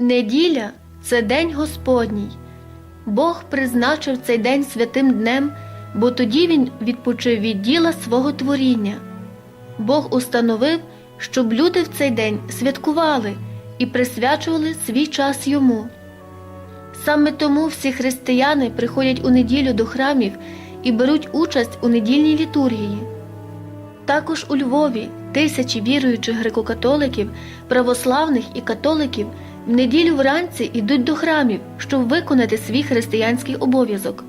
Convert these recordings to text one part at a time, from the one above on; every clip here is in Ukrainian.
Неділя це день Господній. Бог призначив цей день святим днем, бо тоді він відпочив від діла свого творіння. Бог установив, щоб люди в цей день святкували і присвячували свій час йому. Саме тому всі християни приходять у неділю до храмів і беруть участь у недільній літургії. Також у Львові тисячі віруючих греко-католиків, православних і католиків в неділю вранці йдуть до храмів, щоб виконати свій християнський обов'язок.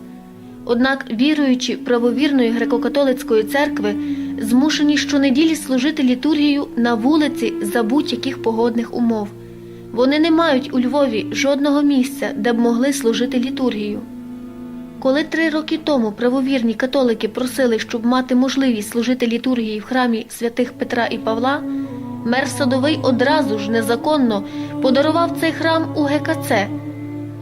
Однак віруючі правовірної греко-католицької церкви змушені щонеділі служити літургію на вулиці за будь-яких погодних умов. Вони не мають у Львові жодного місця, де б могли служити літургію. Коли три роки тому правовірні католики просили, щоб мати можливість служити літургії в храмі святих Петра і Павла, мер Садовий одразу ж незаконно подарував цей храм у ГКЦ.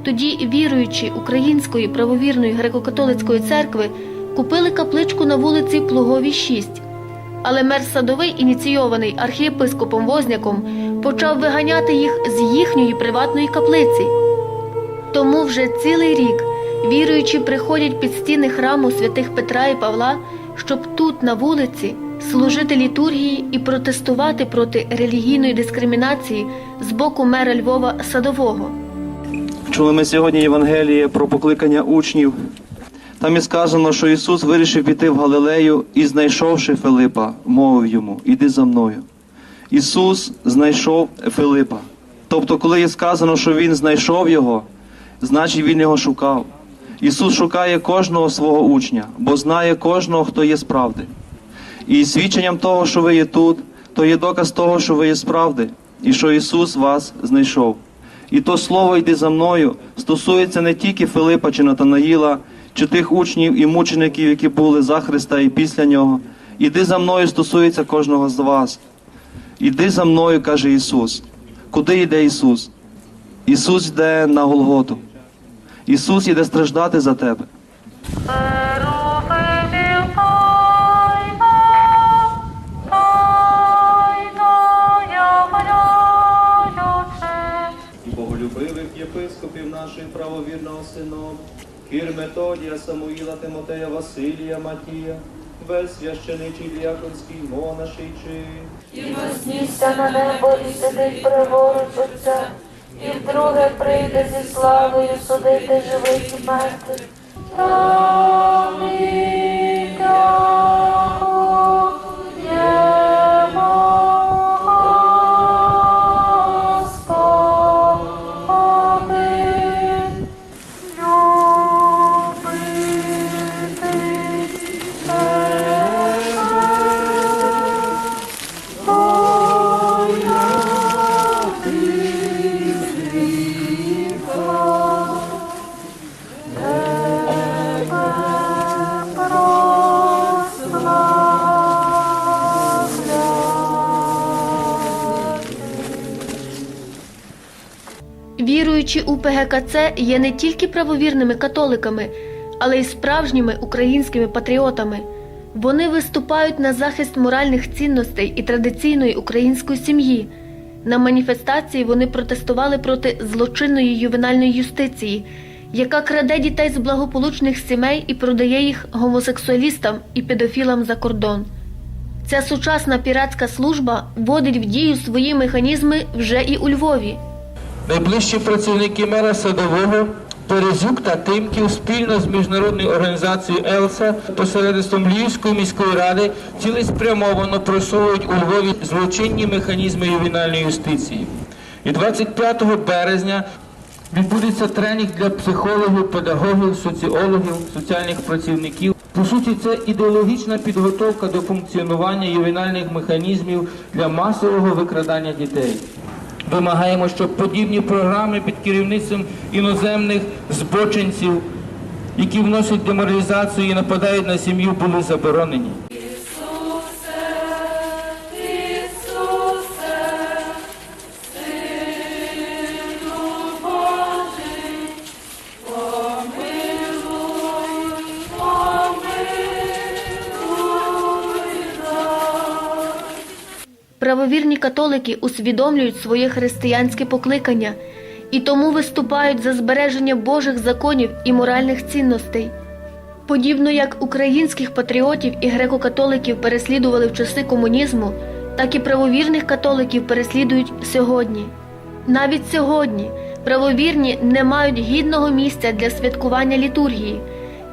Тоді віруючі Української правовірної греко-католицької церкви купили капличку на вулиці Плуговій 6. Але мер Садовий, ініційований архієпископом Возняком, почав виганяти їх з їхньої приватної каплиці. Тому вже цілий рік віруючі приходять під стіни храму святих Петра і Павла, щоб тут, на вулиці, служити літургії і протестувати проти релігійної дискримінації з боку мера Львова Садового. Чули ми сьогодні Євангеліє про покликання учнів. Там і сказано, що Ісус вирішив піти в Галилею і, знайшовши Филипа, мовив йому: Іди за мною. Ісус знайшов Филипа. Тобто, коли є сказано, що Він знайшов його, значить Він його шукав. Ісус шукає кожного свого учня, бо знає кожного, хто є справди. І свідченням того, що ви є тут, то є доказ того, що ви є справди, і що Ісус вас знайшов. І то слово йди за мною стосується не тільки Филипа чи Натанаїла, чи тих учнів і мучеників, які були за Христа і після нього. Іди за мною стосується кожного з вас. Іди за мною, каже Ісус. Куди йде Ісус? Ісус йде на Голготу. Ісус іде страждати за тебе. Боголюбивих єпископів наших правовірного синов, Кір Методія, Самуїла, Тимотея, Василія, Матія, весь священичий діяконський монаший чин. І вознісся на небо і сидить праворуч Отця, і вдруге прийде зі славою судити живих і мертвих. Віруючі у ПГКЦ є не тільки правовірними католиками, але й справжніми українськими патріотами. Вони виступають на захист моральних цінностей і традиційної української сім'ї. На маніфестації вони протестували проти злочинної ювенальної юстиції, яка краде дітей з благополучних сімей і продає їх гомосексуалістам і педофілам за кордон. Ця сучасна піратська служба вводить в дію свої механізми вже і у Львові. Найближчі працівники мера Садового, Березюк та Тимків спільно з міжнародною організацією ЕЛСА посередництвом Львівської міської ради цілеспрямовано просовують у Львові злочинні механізми ювенальної юстиції. І 25 березня відбудеться тренінг для психологів, педагогів, соціологів, соціальних працівників. По суті, це ідеологічна підготовка до функціонування ювенальних механізмів для масового викрадання дітей. Вимагаємо, щоб подібні програми під керівництвом іноземних збочинців, які вносять деморалізацію і нападають на сім'ю, були заборонені. Правовірні католики усвідомлюють своє християнське покликання і тому виступають за збереження Божих законів і моральних цінностей. Подібно як українських патріотів і греко-католиків переслідували в часи комунізму, так і правовірних католиків переслідують сьогодні. Навіть сьогодні правовірні не мають гідного місця для святкування літургії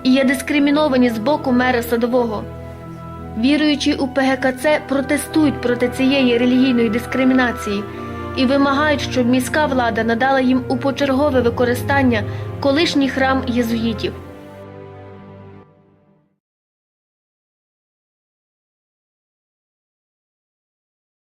і є дискриміновані з боку мера садового. Віруючі у ПГКЦ протестують проти цієї релігійної дискримінації і вимагають, щоб міська влада надала їм у почергове використання колишній храм єзуїтів.